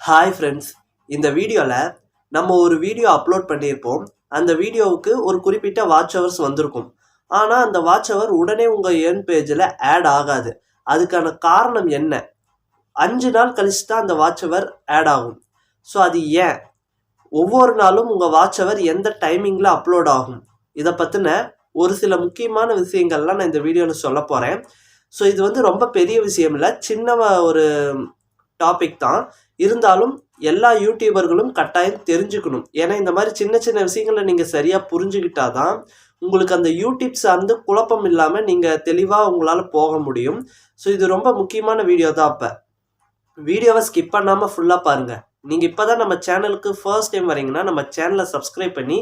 Hi friends இந்த வீடியோவில் நம்ம ஒரு வீடியோ அப்லோட் பண்ணியிருப்போம். அந்த வீடியோவுக்கு ஒரு குறிப்பிட்ட வாட்ச் ஹவர்ஸ் வந்திருக்கும். ஆனால் அந்த வாட்ச் ஹவர் உடனே உங்கள் ஏர்ன் பேஜில் ஆட் ஆகாது. அதுக்கான காரணம் என்ன? அஞ்சு நாள் கழிச்சு தான் அந்த வாட்ச் ஹவர் ஆட் ஆகும். ஸோ அது ஏன்? ஒவ்வொரு நாளும் உங்கள் வாட்ச் ஹவர் எந்த டைமிங்கில் அப்லோட் ஆகும்? இதை பற்றின ஒரு சில முக்கியமான விஷயங்கள்லாம் நான் இந்த வீடியோவில் சொல்ல போகிறேன் ஸோ இது வந்து ரொம்ப பெரிய விஷயம் இல்லை. சின்ன ஒரு டாபிக் தான். இருந்தாலும் எல்லா யூடியூபர்களும் கட்டாயம் தெரிஞ்சுக்கணும். ஏன்னா இந்த மாதிரி சின்ன சின்ன விஷயங்களை நீங்கள் சரியாக புரிஞ்சுக்கிட்டா தான் உங்களுக்கு அந்த யூடியூப் சார்ந்து குழப்பம் இல்லாமல் நீங்கள் தெளிவாக உங்களால் போக முடியும். ஸோ இது ரொம்ப முக்கியமான வீடியோ தான் அப்போ. வீடியோவை ஸ்கிப் பண்ணாமல் ஃபுல்லாக பாருங்கள் நீங்கள் இப்போ தான் நம்ம சேனலுக்கு ஃபர்ஸ்ட் டைம் வரீங்கன்னா நம்ம சேனலை சப்ஸ்கிரைப் பண்ணி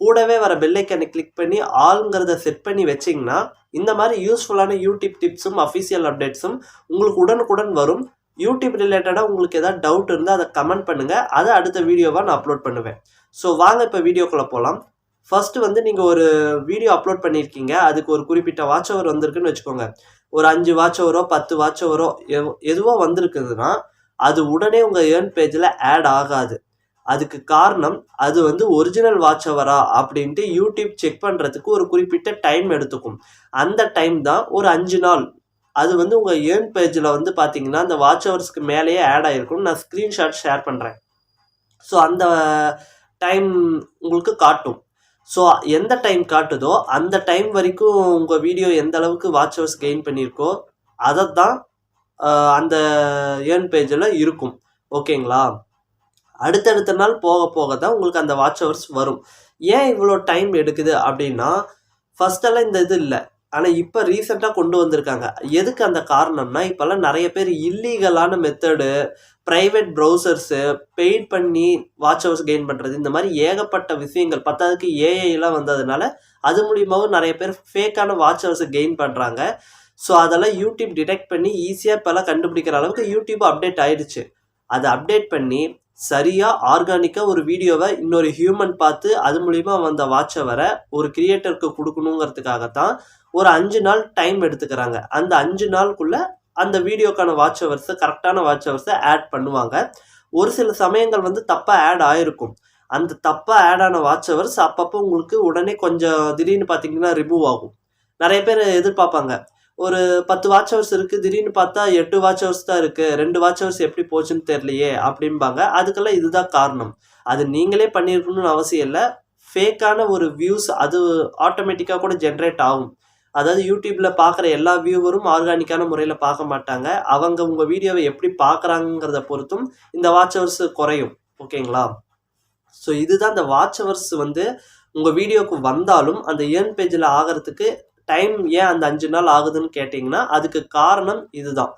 கூடவே வர பெல்லைக்கனை கிளிக் பண்ணி ஆளுங்கிறத செட் பண்ணி வச்சிங்கன்னா இந்த மாதிரி யூஸ்ஃபுல்லான யூடியூப் டிப்ஸும் அஃபிஷியல் அப்டேட்ஸும் உங்களுக்கு உடனுக்குடன் வரும். யூடியூப் ரிலேட்டடாக உங்களுக்கு ஏதாவது டவுட் இருந்தால் அதை கமெண்ட் பண்ணுங்கள் அதை அடுத்த வீடியோவாக நான் அப்லோட் பண்ணுவேன். ஸோ வாங்க இப்போ வீடியோக்குள்ளே போகலாம் ஃபஸ்ட்டு வந்து நீங்கள் ஒரு வீடியோ அப்லோட் பண்ணியிருக்கீங்க அதுக்கு ஒரு குறிப்பிட்ட வாட்ச் ஓவர் வந்திருக்குன்னு வச்சுக்கோங்க. ஒரு அஞ்சு வாட்ச் ஓவரோ பத்து வாட்ச் ஹவரோ எதுவோ வந்திருக்குதுன்னா அது உடனே உங்கள் ஏர்ன் பேஜில் ஆட் ஆகாது. அதுக்கு காரணம் அது வந்து ஒரிஜினல் வாட்ச் ஹவரா அப்படின்ட்டு யூடியூப் செக் பண்ணுறதுக்கு ஒரு குறிப்பிட்ட டைம் எடுத்துக்கும். அந்த டைம் தான் ஒரு அஞ்சு நாள் அது வந்து உங்கள் ஏர்ன் பேஜில் வந்து பார்த்தீங்கன்னா அந்த வாட்ச் ஹவர்ஸ்க்கு மேலேயே ஆட் ஆகிருக்கும் நான் ஸ்க்ரீன்ஷாட் ஷேர் பண்ணுறேன் ஸோ அந்த டைம் உங்களுக்கு காட்டும். ஸோ எந்த டைம் காட்டுதோ அந்த டைம் வரைக்கும் உங்கள் வீடியோ எந்த அளவுக்கு வாட்ச் ஹவர்ஸ் கெயின் பண்ணியிருக்கோ அதை தான் அந்த ஏர்ன் பேஜில் இருக்கும். ஓகேங்களா அடுத்தடுத்த நாள் போக போக தான் உங்களுக்கு அந்த வாட்ச் ஹவர்ஸ் வரும். ஏன் இவ்வளோ டைம் எடுக்குது அப்படின்னா ஃபஸ்ட்டெல்லாம் இந்த இது இல்லை. ஆனால் இப்போ ரீசெண்டாக கொண்டு வந்திருக்காங்க. எதுக்கு அந்த காரணம்னா இப்போல்லாம் நிறைய பேர் இல்லீகலான மெத்தடு ப்ரைவேட் ப்ரௌசர்ஸு பெயிட் பண்ணி வாட்ச் ஹவர்ஸ் கெயின் பண்ணுறது இந்த மாதிரி ஏகப்பட்ட விஷயங்கள் பத்தாவதுக்கு ஏஐலாம் வந்ததுனால அது மூலியமாகவும் நிறைய பேர் ஃபேக்கான வாட்ச் ஹவர்ஸை கெயின் பண்ணுறாங்க ஸோ அதெல்லாம் யூடியூப் டிடெக்ட் பண்ணி ஈஸியாக இப்போல்லாம் கண்டுபிடிக்கிற அளவுக்கு யூடியூப் அப்டேட் ஆயிடுச்சு. அதை அப்டேட் பண்ணி சரியாக ஆர்கானிக்காக ஒரு வீடியோவை இன்னொரு ஹியூமன் பார்த்து அது மூலிமா வந்த வாட்சை வர ஒரு கிரியேட்டருக்கு கொடுக்கணுங்கிறதுக்காகத்தான் ஒரு அஞ்சு நாள் டைம் எடுத்துக்கிறாங்க. அந்த அஞ்சு நாளுக்குள்ளே அந்த வீடியோக்கான வாட்ச் ஹவர்ஸை கரெக்டான வாட்ச் ஹவர்ஸை ஆட் பண்ணுவாங்க. ஒரு சில சமயங்கள் வந்து தப்பாக ஆட் ஆகிருக்கும் அந்த தப்பாக ஆட் ஆன வாட்ச் ஹவர்ஸ் அப்பப்போ உங்களுக்கு உடனே கொஞ்சம் திடீர்னு பார்த்தீங்கன்னா ரிமூவ் ஆகும். நிறைய பேர் எதிர்பார்ப்பாங்க. ஒரு பத்து வாட்ச் ஹவர்ஸ் இருக்குது திடீர்னு பார்த்தா எட்டு வாட்ச் ஹவர்ஸ் தான் இருக்குது ரெண்டு வாட்ச் ஹவர்ஸ் எப்படி போச்சுன்னு தெரியலையே அப்படிம்பாங்க. அதுக்கெல்லாம் இதுதான் காரணம். அது நீங்களே பண்ணியிருக்கணும்னு அவசியம் இல்லை. ஃபேக்கான ஒரு வியூஸ் அது ஆட்டோமேட்டிக்காக கூட ஜென்ரேட் ஆகும். அதாவது யூடியூப்பில் பார்க்குற எல்லா வியூவரும் ஆர்கானிக்கான முறையில் பார்க்க மாட்டாங்க. அவங்க உங்கள் வீடியோவை எப்படி பார்க்குறாங்கிறத பொறுத்தும் இந்த வாட்ச் ஹவர்ஸ் குறையும். ஓகேங்களா? ஸோ இதுதான் இந்த வாட்ச் ஹவர்ஸ் வந்து உங்கள் வீடியோவுக்கு வந்தாலும் அந்த ஏர்ன் பேஜில் ஆகிறதுக்கு டைம் ஏன் அந்த அஞ்சு நாள் ஆகுதுன்னு கேட்டிங்கன்னா அதுக்கு காரணம் இதுதான்.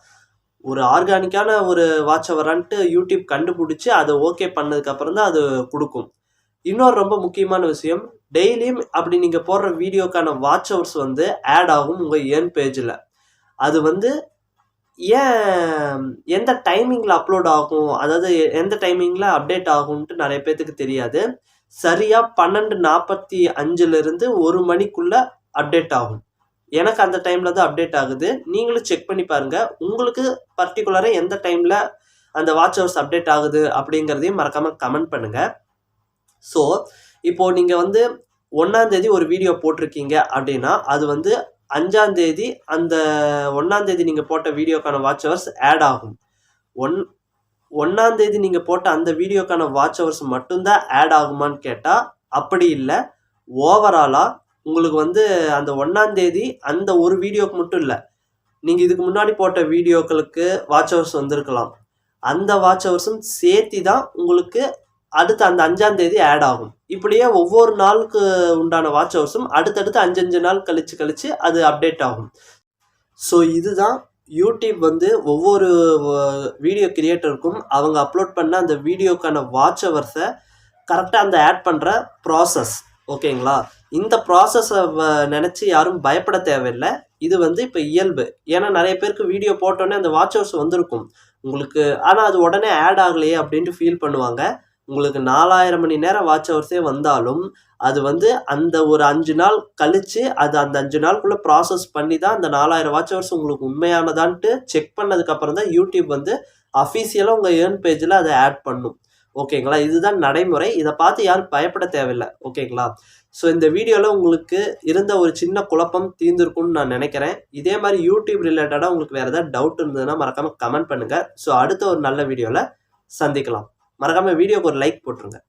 ஒரு ஆர்கானிக்கான ஒரு வாட்ச் வரான்ட்டு யூடியூப் கண்டுபிடிச்சி அதை ஓகே பண்ணதுக்கப்புறம் தான் அது கொடுக்கும். இன்னொரு ரொம்ப முக்கியமான விஷயம் டெய்லியும் அப்படி நீங்கள் போடுற வீடியோக்கான வாட்ச் ஹவர்ஸ் வந்து ஆட் ஆகும் உங்கள் ஏர்ன் பேஜில் அது வந்து ஏன் எந்த டைமிங்கில் அப்லோட் ஆகும் அதாவது எந்த டைமிங்கில் அப்டேட் ஆகும்ன்ட்டு நிறைய பேர்த்துக்கு தெரியாது. சரியாக பன்னெண்டு நாற்பத்தி அஞ்சுலேருந்து ஒரு மணிக்குள்ளே அப்டேட் ஆகும். எனக்கு அந்த டைமில் தான் அப்டேட் ஆகுது. நீங்களும் செக் பண்ணி பாருங்கள் உங்களுக்கு பர்டிகுலராக எந்த டைமில் அந்த வாட்ச் ஹவர்ஸ் அப்டேட் ஆகுது அப்படிங்கிறதையும் மறக்காமல் கமெண்ட் பண்ணுங்கள் ஸோ இப்போது நீங்கள் வந்து ஒன்றாந்தேதி ஒரு வீடியோ போட்டிருக்கீங்க அப்படின்னா அது வந்து அஞ்சாந்தேதி அந்த ஒன்றாந்தேதி நீங்கள் போட்ட வீடியோக்கான வாட்ச் ஹவர்ஸ் ஆட் ஆகும். ஒன் ஒன்றாந்தேதி நீங்கள் போட்ட அந்த வீடியோக்கான வாட்ச் ஹவர்ஸ் மட்டும்தான் ஆட் ஆகுமான்னு கேட்டால் அப்படி இல்லை. ஓவராலாக உங்களுக்கு வந்து அந்த ஒன்றாந்தேதி அந்த ஒரு வீடியோக்கு மட்டும் இல்லை. நீங்கள் இதுக்கு முன்னாடி போட்ட வீடியோக்களுக்கு வாட்ச் ஹவர்ஸ் வந்திருக்கலாம். அந்த வாட்ச் ஹவர்ஸும் சேர்த்தி தான் உங்களுக்கு அடுத்து அந்த அஞ்சாம் தேதி ஆட் ஆகும். இப்படியே ஒவ்வொரு நாளுக்கு உண்டான வாட்ச் ஹவர்ஸும் அடுத்தடுத்து அஞ்சஞ்சு நாள் கழித்து கழித்து அது அப்டேட் ஆகும். ஸோ இதுதான் யூடியூப் வந்து ஒவ்வொரு வீடியோ கிரியேட்டருக்கும் அவங்க அப்லோட் பண்ண அந்த வீடியோக்கான வாட்ச் ஹவர்ஸை கரெக்டாக அந்த ஆட் பண்ணுற ப்ராசஸ் ஓகேங்களா? இந்த ப்ராசஸை நினச்சி யாரும் பயப்பட தேவையில்லை. இது வந்து இப்போ இயல்பு. ஏன்னா நிறைய பேருக்கு வீடியோ போட்டோன்னே அந்த வாட்ச் ஹவர்ஸ் வந்திருக்கும். உங்களுக்கு ஆனால் அது உடனே ஆட் ஆகலையே அப்படின்ட்டு ஃபீல் பண்ணுவாங்க. உங்களுக்கு நாலாயிரம் மணி நேரம் வாட்ச் ஹவர்ஸே வந்தாலும் அது வந்து அந்த ஒரு அஞ்சு நாள் கழிச்சு அது அந்த அஞ்சு நாளுக்குள்ளே ப்ராசஸ் பண்ணி தான் அந்த நாலாயிரம் வாட்ச் ஹவர்ஸ் உங்களுக்கு உண்மையானதான்ட்டு செக் பண்ணதுக்கப்புறம் தான் யூடியூப் வந்து அஃபீஷியலாக உங்கள் ஏர்ன் பேஜில் அதை ஆட் பண்ணும். ஓகேங்களா? இதுதான் நடைமுறை. இதை பார்த்து யாரும் பயப்பட தேவையில்லை. ஓகேங்களா? ஸோ இந்த வீடியோவில் உங்களுக்கு இருந்த ஒரு சின்ன குழப்பம் தீர்ந்துருக்கும்னு நான் நினைக்கிறேன். இதே மாதிரி யூடியூப் ரிலேட்டடாக உங்களுக்கு வேறு ஏதாவது டவுட் இருந்ததுன்னா மறக்காமல் கமெண்ட் பண்ணுங்கள் ஸோ அடுத்த ஒரு நல்ல வீடியோவில் சந்திக்கலாம். மறக்காமல் வீடியோக்கு ஒரு லைக் போட்டுருங்க.